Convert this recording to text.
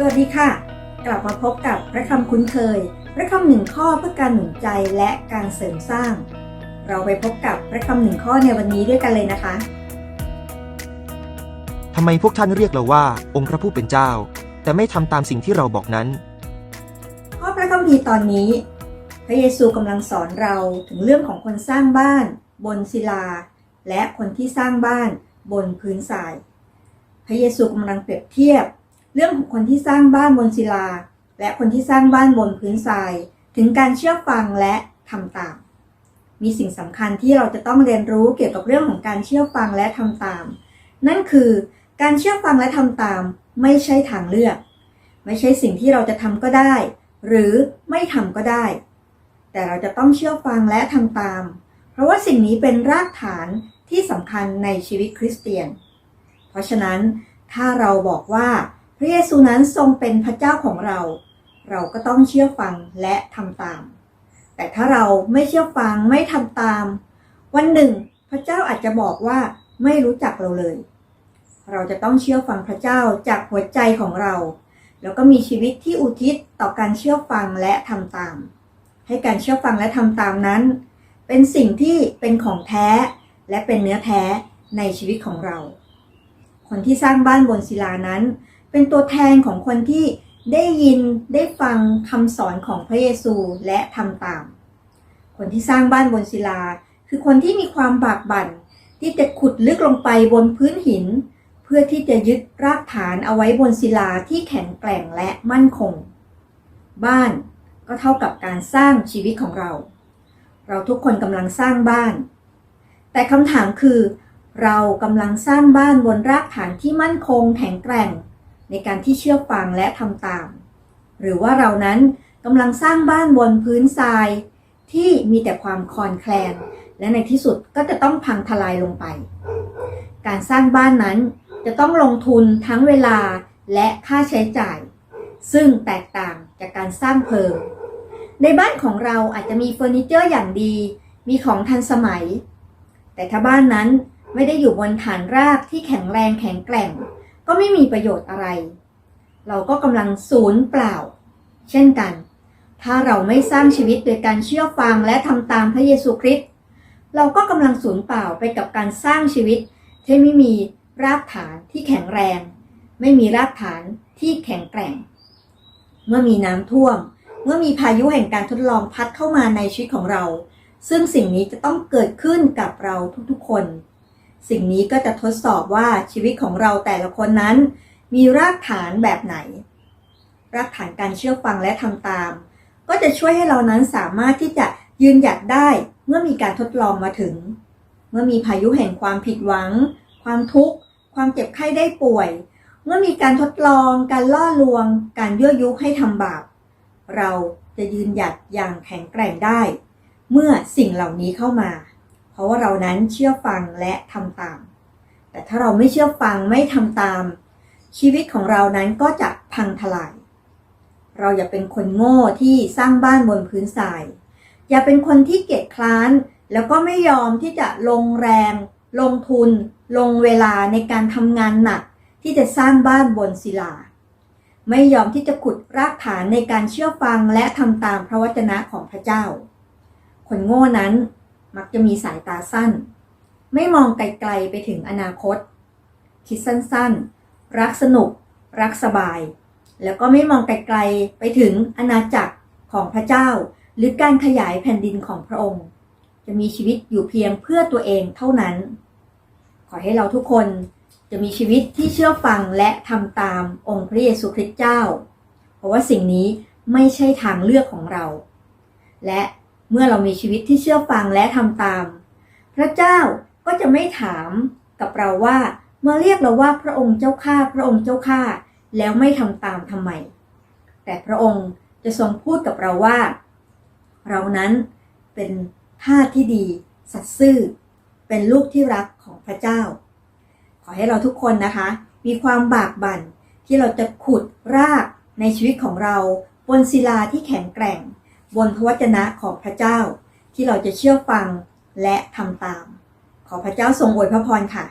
สวัสดีค่ะ กลับมาพบกับพระคำคุ้นเคย พระคำหนึ่งข้อเพื่อการหนุนใจและการเสริมสร้าง เราไปพบกับพระคำหนึ่งข้อในวันนี้ด้วยกันเลยนะคะทำไมพวกท่านเรียกเราว่าองค์พระผู้เป็นเจ้า แต่ไม่ทำตามสิ่งที่เราบอกนั้นข้อพระคัมภีร์ตอนนี้ พระเยซูกำลังสอนเราถึงเรื่องของคนสร้างบ้าน บนศิลา และคนที่สร้างบ้าน บนพื้นทราย พระเยซูกำลังเปรียบเทียบ เรื่องของคนที่สร้างบ้านบนศิลา และคนที่สร้างบ้านบนพื้นทราย ถึงการเชื่อฟังและทำตาม มีสิ่งสำคัญที่เราจะต้องเรียนรู้เกี่ยวกับเรื่องของการเชื่อฟังและทำตาม นั่นคือการเชื่อฟังและทำตาม ไม่ใช่ทางเลือก ไม่ใช่สิ่งที่เราจะทำก็ได้ หรือไม่ทำก็ได้ แต่เราจะต้องเชื่อฟังและทำตาม เพราะว่าสิ่งนี้เป็นรากฐานที่สำคัญในชีวิตคริสเตียน เพราะฉะนั้นถ้าเราบอกว่า พระเยซูนั้นทรงเป็นพระเจ้าของเรา เราก็ต้องเชื่อฟังและทำตาม แต่ถ้าเราไม่เชื่อฟังไม่ทำตาม วันหนึ่ง พระเจ้าอาจจะบอกว่าไม่รู้จักเราเลย เราจะต้องเชื่อฟังพระเจ้าจากหัวใจของเรา แล้วก็มีชีวิตที่อุทิศต่อการเชื่อฟังและทำตาม ให้การเชื่อฟังและทำตามนั้น เป็นสิ่งที่เป็นของแท้และเป็นเนื้อแท้ในชีวิตของเรา คนที่สร้างบ้านบนศิลานั้น เป็นตัวแทนของคนที่ได้ยินได้ฟังคำสอนของพระเยซูและทำตาม คนที่สร้างบ้านบนศิลา คือคนที่มีความบากบั่น ที่จะขุดลึกลงไปบนพื้นหิน เพื่อที่จะยึดรากฐานเอาไว้บนศิลาที่แข็งแกร่งและมั่นคง บ้านก็เท่ากับการสร้างชีวิตของเรา เราทุกคนกำลังสร้างบ้าน แต่คำถามคือ เรากำลังสร้างบ้านบนรากฐานที่มั่นคงแข็งแกร่ง ในการที่เชื่อฟังและทำตาม หรือว่าเรานั้นกำลังสร้างบ้านบนพื้นทราย ที่มีแต่ความคลอนแคลน และในที่สุดก็จะต้องพังทลายลงไป การสร้างบ้านนั้นจะต้องลงทุนทั้งเวลาและค่าใช้จ่าย ซึ่งแตกต่างจากการสร้างเพิง ในบ้านของเราอาจจะมีเฟอร์นิเจอร์อย่างดี มีของทันสมัย แต่ถ้าบ้านนั้นไม่ได้อยู่บนฐานรากที่แข็งแรงแข็งแกร่ง ก็ไม่มีประโยชน์อะไร เราก็กำลังศูนย์เปล่า เช่นกัน ถ้าเราไม่สร้างชีวิตโดยการเชื่อฟังและทำตามพระเยซูคริสต์เราก็กำลังสูญเปล่าไปกับการสร้างชีวิต ที่ไม่มีรากฐานที่แข็งแรง ไม่มีรากฐานที่แข็งแกร่ง เมื่อมีน้ำท่วม เมื่อมีพายุแห่งการทดลองพัดเข้ามาในชีวิตของเรา ซึ่งสิ่งนี้จะต้องเกิดขึ้นกับเราทุกๆคน สิ่งนี้ก็จะทดสอบว่าชีวิตของเราแต่ละคนนั้น มีรากฐานแบบไหน รากฐานการเชื่อฟังและทำตาม ก็จะช่วยให้เรานั้นสามารถที่จะยืนหยัดได้เมื่อมีการทดลองมาถึง เมื่อมีพายุแห่งความผิดหวัง ความทุกข์ ความเจ็บไข้ได้ป่วย เมื่อมีการทดลอง การล่อลวง การยั่วยุให้ทำบาป เราจะยืนหยัดอย่างแข็งแกร่งได้ เมื่อสิ่งเหล่านี้เข้ามา ราะว่าเรานั้นเชื่อฟังและทำตาม แต่ถ้าเราไม่เชื่อฟังไม่ทำตาม ชีวิตของเรานั้นก็จะพังทลาย เราอย่าเป็นคนโง่ที่สร้างบ้านบนพื้นทราย อย่าเป็นคนที่เกียจคร้าน แล้วก็ไม่ยอมที่จะลงแรง ลงทุน ลงเวลาในการทำงานหนัก ที่จะสร้างบ้านบนศิลา ไม่ยอมที่จะขุดรากฐานในการเชื่อฟังและทำตามพระวจนะของพระเจ้า คนโง่นั้น มักจะมีสายตาสั้น ไม่มองไกลๆไปถึงอนาคต คิดสั้นๆ รักสนุก รักสบาย แล้วก็ไม่มองไกลๆไปถึงอาณาจักรของพระเจ้า หรือการขยายแผ่นดินของพระองค์ จะมีชีวิตอยู่เพียงเพื่อตัวเองเท่านั้น ขอให้เราทุกคนจะมีชีวิตที่เชื่อฟังและทำตามองค์พระเยซูคริสต์เจ้า เพราะว่าสิ่งนี้ไม่ใช่ทางเลือกของเรา และ เมื่อเรามีชีวิตที่เชื่อฟังและทำตาม พระเจ้าก็จะไม่ถามกับเราว่าเมื่อเรียกเราว่าพระองค์เจ้าข้าพระองค์เจ้าข้าแล้วไม่ทำตามทำไม แต่พระองค์จะทรงพูดกับเราว่า เรานั้นเป็นทาที่ดี สัตย์ซื่อ เป็นลูกที่รักของพระเจ้า ขอให้เราทุกคนนะคะ มีความบากบั่นที่เราจะขุดรากในชีวิตของเราบนศิลาที่แข็งแกร่ง บนพระวจนะของพระเจ้าที่เราจะเชื่อฟังและทำตาม ขอพระเจ้าทรงอวยพระพรค่ะ